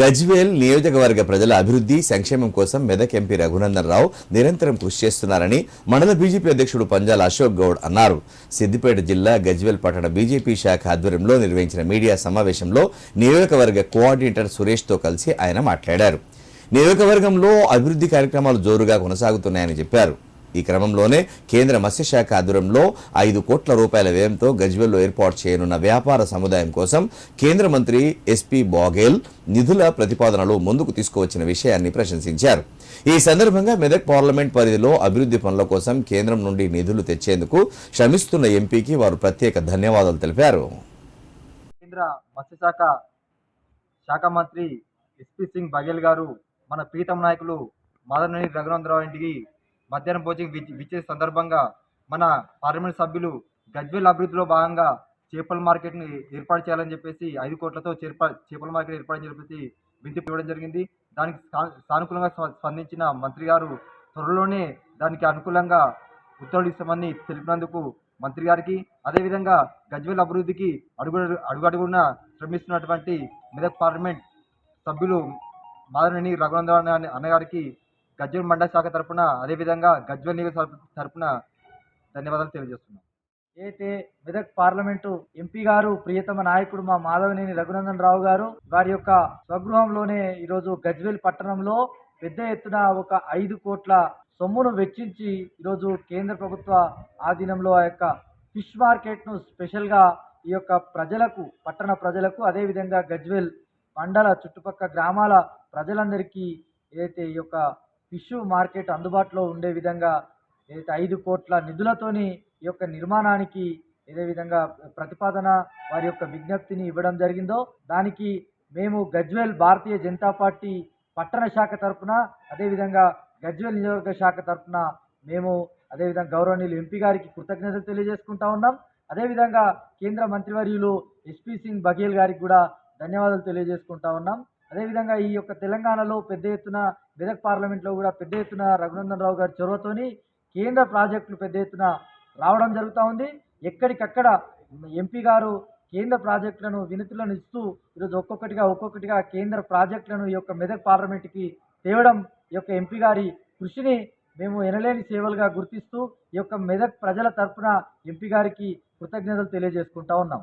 గజ్వేల్ నియోజకవర్గ ప్రజల అభివృద్ధి సంక్షేమం కోసం మెదక్ ఎంపీ రఘునందన్ రావు నిరంతరం కృషి చేస్తున్నారని మండల బీజేపీ అధ్యక్షుడు పంజాల అశోక్ గౌడ్ అన్నారు. సిద్దిపేట జిల్లా గజ్వేల్ పట్టణ బీజేపీ శాఖ ఆధ్వర్యంలో నిర్వహించిన మీడియా సమావేశంలో నియోజకవర్గ కోఆర్డినేటర్ సురేష్తో కలిసి ఆయన మాట్లాడారు. నియోజకవర్గంలో అభివృద్ధి కార్యక్రమాలు జోరుగా కొనసాగుతున్నాయని చెప్పారు. ఈ క్రమంలోనే కేంద్ర మత్స్యశాఖ ఆధ్వర్యంలో ఐదు కోట్ల రూపాయల వ్యయంతో గజ్వెల్లో ఏర్పాటు చేయనున్న వ్యాపార సముదాయం కోసం కేంద్ర మంత్రి ఎస్పీ బాగేల్ నిధుల ప్రతిపాదనలు ముందుకు తీసుకువచ్చిన విషయాన్ని ప్రశంసించారు. ఈ సందర్భంగా మెదక్ పార్లమెంట్ పరిధిలో అభివృద్ధి పనుల కోసం కేంద్రం నుండి నిధులు తెచ్చేందుకు శ్రమిస్తున్న ఎంపీకి వారు ప్రత్యేక ధన్యవాదాలు తెలిపారు. కేంద్ర మత్స్యశాఖ శాఖ మంత్రి ఎస్పీ సింగ్ బఘేల్ గారు మన ప్రీతం నాయకులు మాధవనేని రఘునందరావు ఇంటికి మధ్యాహ్నం భోజనం విచ్చే సందర్భంగా మన పార్లమెంట్ సభ్యులు గజ్వేల్ అభివృద్ధిలో భాగంగా చేపల మార్కెట్ని ఏర్పాటు చేయాలని చెప్పేసి ఐదు కోట్లతో చేర్పా చేపల మార్కెట్ ఏర్పాటు చెప్పేసి వింతి ఇవ్వడం జరిగింది. దానికి సానుకూలంగా స్ప- స్పందించిన మంత్రి గారు త్వరలోనే దానికి అనుకూలంగా ఉత్తర్వులు ఇస్తామని తెలిపినందుకు మంత్రి గారికి అదేవిధంగా గజ్వేల్ అభివృద్ధికి అడుగు అడుగడుగున శ్రమిస్తున్నటువంటి మెదక్ పార్లమెంట్ సభ్యులు మాదనని రఘునందన్ అన్నగారికి గజ్వల్ మండల శాఖ తరపున అదేవిధంగా గజ్వల్ నియోజక తరపున ధన్యవాదాలు తెలియజేస్తున్నాం. అయితే మెదక్ పార్లమెంటు ఎంపీ గారు ప్రియతమ నాయకుడు మా మాధవనేని రఘునందన్ రావు గారు వారి యొక్క స్వగృహంలోనే ఈరోజు గజ్వేల్ పట్టణంలో పెద్ద ఎత్తున ఒక ఐదు కోట్ల సొమ్మును వెచ్చించి ఈరోజు కేంద్ర ప్రభుత్వ ఆధీనంలో ఆ యొక్క ఫిష్ మార్కెట్ను స్పెషల్గా ఈ యొక్క ప్రజలకు పట్టణ ప్రజలకు అదేవిధంగా గజ్వేల్ మండల చుట్టుపక్కల గ్రామాల ప్రజలందరికీ ఏదైతే ఈ యొక్క ఫిష్ మార్కెట్ అందుబాటులో ఉండే విధంగా ఏదైతే ఐదు కోట్ల నిధులతోని ఈ యొక్క నిర్మాణానికి ఏదే విధంగా ప్రతిపాదన వారి యొక్క విజ్ఞప్తిని ఇవ్వడం జరిగిందో దానికి మేము గజ్వేల్ భారతీయ జనతా పార్టీ పట్టణ శాఖ తరఫున అదేవిధంగా గజ్వేల్ నియోజకవర్గ శాఖ తరఫున మేము అదేవిధంగా గౌరవనీయులు ఎంపీ గారికి కృతజ్ఞతలు తెలియజేసుకుంటా ఉన్నాం. అదేవిధంగా కేంద్ర మంత్రివర్యులు ఎస్పీ సింగ్ బఘేల్ గారికి కూడా ధన్యవాదాలు తెలియజేసుకుంటా ఉన్నాం. అదేవిధంగా ఈ యొక్క తెలంగాణలో పెద్ద ఎత్తున మెదక్ పార్లమెంట్లో కూడా పెద్ద ఎత్తున రఘునందన్ రావు గారి చొరవతోని కేంద్ర ప్రాజెక్టులు పెద్ద ఎత్తున రావడం జరుగుతూ ఉంది. ఎక్కడికక్కడ ఎంపీ గారు కేంద్ర ప్రాజెక్టులను వినతులను ఇస్తూ ఈరోజు ఒక్కొక్కటిగా ఒక్కొక్కటిగా కేంద్ర ప్రాజెక్టులను ఈ యొక్క మెదక్ పార్లమెంట్కి తేవడం ఈ యొక్క ఎంపీ గారి కృషిని మేము ఎనలేని సేవలుగా గుర్తిస్తూ ఈ యొక్క మెదక్ ప్రజల తరఫున ఎంపీ గారికి కృతజ్ఞతలు తెలియజేసుకుంటా ఉన్నాం.